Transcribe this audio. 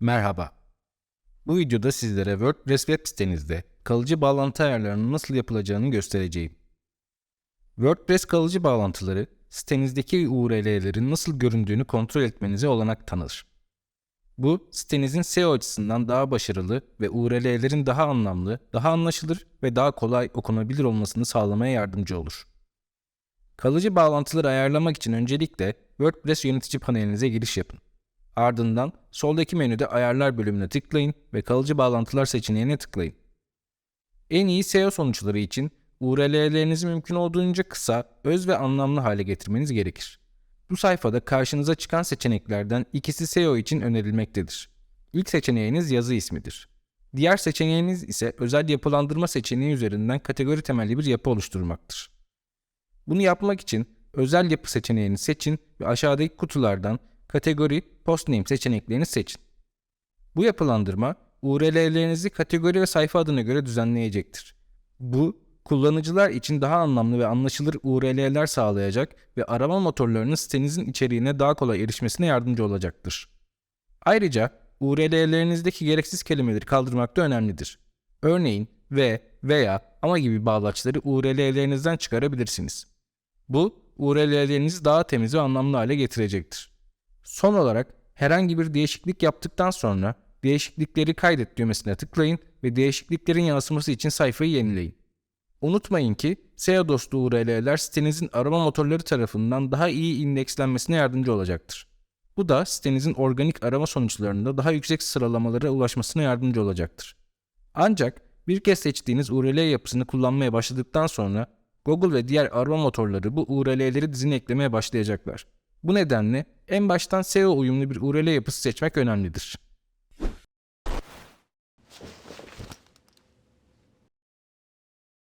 Merhaba. Bu videoda sizlere WordPress web sitenizde kalıcı bağlantı ayarlarının nasıl yapılacağını göstereceğim. WordPress kalıcı bağlantıları sitenizdeki URL'lerin nasıl göründüğünü kontrol etmenize olanak tanır. Bu sitenizin SEO açısından daha başarılı ve URL'lerin daha anlamlı, daha anlaşılır ve daha kolay okunabilir olmasını sağlamaya yardımcı olur. Kalıcı bağlantıları ayarlamak için öncelikle WordPress yönetici panelinize giriş yapın. Ardından soldaki menüde ayarlar bölümüne tıklayın ve kalıcı bağlantılar seçeneğine tıklayın. En iyi SEO sonuçları için URL'lerinizi mümkün olduğunca kısa, öz ve anlamlı hale getirmeniz gerekir. Bu sayfada karşınıza çıkan seçeneklerden ikisi SEO için önerilmektedir. İlk seçeneğiniz yazı ismidir. Diğer seçeneğiniz ise özel yapılandırma seçeneği üzerinden kategori temelli bir yapı oluşturmaktır. Bunu yapmak için özel yapı seçeneğini seçin ve aşağıdaki kutulardan kategori, postname seçeneklerini seçin. Bu yapılandırma URL'lerinizi kategori ve sayfa adına göre düzenleyecektir. Bu, kullanıcılar için daha anlamlı ve anlaşılır URL'ler sağlayacak ve arama motorlarının sitenizin içeriğine daha kolay erişmesine yardımcı olacaktır. Ayrıca URL'lerinizdeki gereksiz kelimeleri kaldırmak da önemlidir. Örneğin ve, veya, ama gibi bağlaçları URL'lerinizden çıkarabilirsiniz. Bu, URL'lerinizi daha temiz ve anlamlı hale getirecektir. Son olarak herhangi bir değişiklik yaptıktan sonra değişiklikleri kaydet düğmesine tıklayın ve değişikliklerin yansıması için sayfayı yenileyin. Unutmayın ki SEO dostu URL'ler sitenizin arama motorları tarafından daha iyi indekslenmesine yardımcı olacaktır. Bu da sitenizin organik arama sonuçlarında daha yüksek sıralamalara ulaşmasına yardımcı olacaktır. Ancak bir kez seçtiğiniz URL yapısını kullanmaya başladıktan sonra Google ve diğer arama motorları bu URL'leri dizine eklemeye başlayacaklar. Bu nedenle en baştan SEO uyumlu bir URL yapısı seçmek önemlidir.